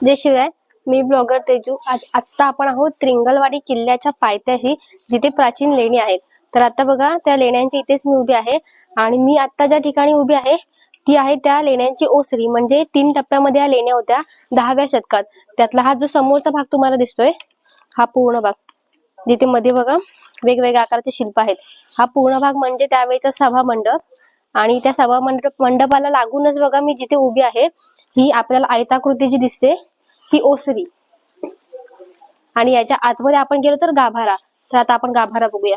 जयशिवाय मी blogger Teju आज आत्ता आपण आहोत त्रिंगलवाडी किल्ल्याच्या पायथ्याशी जिथे प्राचीन लेणी आहेत. तर आता बघा त्या लेण्यांच्या इथेच मी उभी आहे आणि मी आता ज्या ठिकाणी उभी आहे ती आहे त्या लेण्यांची ओसरी. म्हणजे तीन टप्प्यामध्ये या लेण्या होत्या दहाव्या शतकात. त्यातला हा जो समोरचा भाग तुम्हाला दिसतोय हा पूर्ण भाग. जिथे मध्ये बघा वेगवेगळ्या आकाराचे शिल्प आहेत. हा पूर्ण भाग म्हणजे त्यावेळेचा सभा मंडप आणि त्या सभा मंडप मंडपाला लागूनच बघा मी जिथे उभी आहे ही आपल्याला आयताकृती जी दिसते ही ओसरी. आणि याच्या आतमध्ये आपण गेलो तर गाभारा. तर आता आपण गाभारा बघूया.